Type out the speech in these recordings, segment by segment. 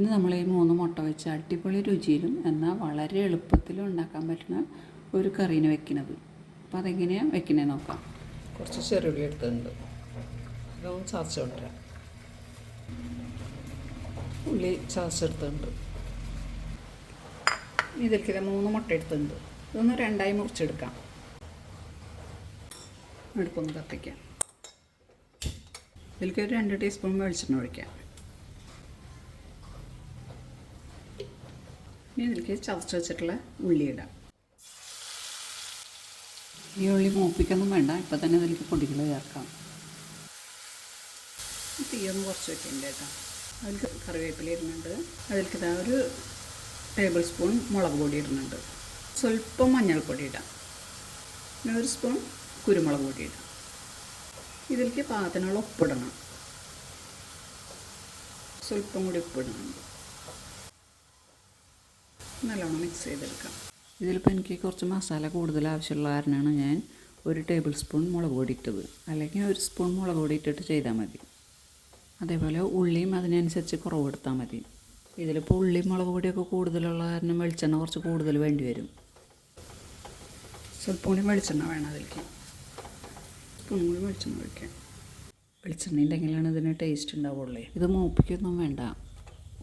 ഇന്ന് നമ്മൾ ഈ മൂന്ന് മുട്ട വെച്ച് അടിപൊളി രുചിയിലും എന്നാൽ വളരെ എളുപ്പത്തിലും ഉണ്ടാക്കാൻ പറ്റുന്ന ഒരു കറീന് വെക്കുന്നത്. അപ്പോൾ അതെങ്ങനെയാണ് വെക്കുന്നത് നോക്കാം. കുറച്ച് ചെറുള്ളി എടുത്തിട്ടുണ്ട്. അതൊന്ന് ചതച്ച് ഉള്ളി ചതച്ചെടുത്തിട്ടുണ്ട്. ഇതിലേക്ക് ഇത് മൂന്ന് മുട്ട എടുത്തിട്ടുണ്ട്. ഇതൊന്ന് രണ്ടായി മുറിച്ചെടുക്കാം. അടുപ്പൊന്ന് കത്തിക്കാം. ഇതിലേക്ക് ഒരു രണ്ട് ടീസ്പൂൺ വെളിച്ചെണ്ണ ഒഴിക്കാം. ഇനി ഇതിലേക്ക് ചതച്ച് വെച്ചിട്ടുള്ള ഉള്ളി ഇടാം ഈ ഉള്ളി മൂപ്പിക്കൊന്നും വേണ്ട ഇപ്പം തന്നെ ഇതിലേക്ക് പൊടികൾ ചേർക്കാം. തീയൊന്ന് കുറച്ച് വെക്കേണ്ട കേട്ടോ. അതിൽ കറിവേപ്പില ഇടുന്നുണ്ട്. അതിലേക്ക് ഇതാ ഒരു ടേബിൾ സ്പൂൺ മുളക് പൊടി ഇടുന്നുണ്ട്. സ്വല്പം മഞ്ഞൾപ്പൊടി ഇടാം. പിന്നെ ഒരു സ്പൂൺ കുരുമുളക് പൊടി ഇടാം. ഇതിലേക്ക് പാകത്തിനുള്ള ഉപ്പിടണം. സ്വല്പം കൂടി ഉപ്പിടുന്നുണ്ട് നല്ലോണം മിക്സ് ചെയ്തെടുക്കാം. ഇതിലിപ്പോൾ എനിക്ക് കുറച്ച് മസാല കൂടുതൽ ആവശ്യമുള്ള കാരണമാണ് ഞാൻ ഒരു ടേബിൾ സ്പൂൺ മുളക് പൊടി ഇട്ടത്. അല്ലെങ്കിൽ ഒരു സ്പൂൺ മുളക് പൊടി ഇട്ടിട്ട് ചെയ്താൽ മതി. അതേപോലെ ഉള്ളിയും അതിനനുസരിച്ച് കുറവ് എടുത്താൽ മതി. ഇതിലിപ്പോൾ ഉള്ളി മുളക് പൊടിയൊക്കെ കൂടുതലുള്ള കാരണം വെളിച്ചെണ്ണ കുറച്ച് കൂടുതൽ വേണ്ടി വരും. സ്വല്പം കൂടി വെളിച്ചെണ്ണ വേണം അതിലേക്ക്. സ്പൂൺ കൂടി വെളിച്ചെണ്ണ ഒഴിക്കാം. വെളിച്ചെണ്ണ ഉണ്ടെങ്കിലാണ് ഇതിന് ടേസ്റ്റ് ഉണ്ടാവുള്ളൂ. ഇത് മൂപ്പിക്കൊന്നും വേണ്ട.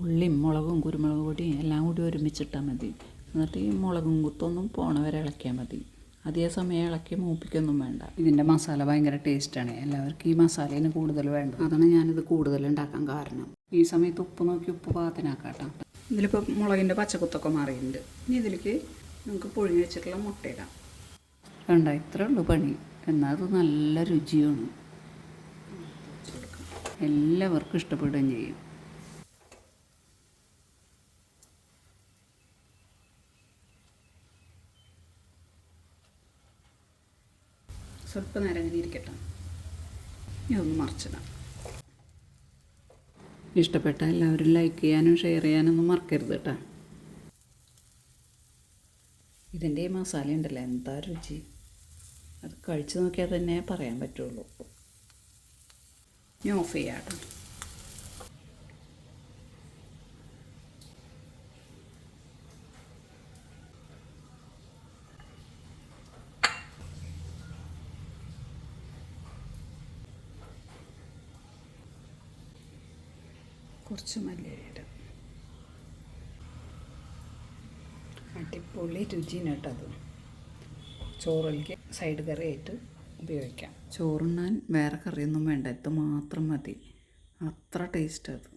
ഉള്ളിയും മുളകും കുരുമുളക് പൊടിയും എല്ലാം കൂടി ഒരുമിച്ചിട്ടാൽ മതി. എന്നിട്ട് ഈ മുളകും കുത്തൊന്നും പോണ വരെ ഇളക്കിയാൽ മതി. അതേ സമയം ഇളക്കി മൂപ്പിക്കൊന്നും വേണ്ട. ഇതിന്റെ മസാല ഭയങ്കര ടേസ്റ്റാണ് എല്ലാവർക്കും ഈ മസാലേന് കൂടുതൽ വേണ്ടത്. അതാണ് ഞാനിത് കൂടുതൽ ഉണ്ടാക്കാൻ കാരണം. ഈ സമയത്ത് ഉപ്പ് നോക്കി ഉപ്പ് പാകത്തിനാക്കാട്ടോ. ഇതിലിപ്പോൾ മുളകിന്റെ പച്ചക്കുത്തൊക്കെ മാറിയിട്ടുണ്ട്. ഇനി ഇതിലേക്ക് നമുക്ക് പുഴുങ്ങി വെച്ചിട്ടുള്ള മുട്ടയിടാം വേണ്ട ഇത്രേ ഉള്ളൂ പണി. എന്നാൽ അത് നല്ല രുചിയാണ്. എല്ലാവർക്കും ഇഷ്ടപ്പെടുകയും ചെയ്യും. സ്വല്പം നേരം അങ്ങനെ ഇരിക്കട്ടെ ഇതൊന്ന് മറിച്ചിടാം. ഇഷ്ടപ്പെട്ട എല്ലാവരും ലൈക്ക് ചെയ്യാനും ഷെയർ ചെയ്യാനൊന്നും മറക്കരുത് കേട്ടോ ഇതിന്റെ ഈ മസാല ഉണ്ടല്ലോ എന്താ രുചി? അത് കഴിച്ചു നോക്കിയാൽ തന്നെ പറയാൻ പറ്റുള്ളൂ. ഞാൻ ഓഫ് ചെയ്യാം കുറച്ച് മല്ലിയിടാം അടിപൊളി രുചിയാണ് കേട്ടോ അത്. ചോറിലേക്ക് സൈഡ് കറിയായിട്ട് ഉപയോഗിക്കാം. ചോറുണ്ണാൻ വേറെ കറിയൊന്നും വേണ്ട ഇത് മാത്രം മതി. അത്ര ടേസ്റ്റ് അത്.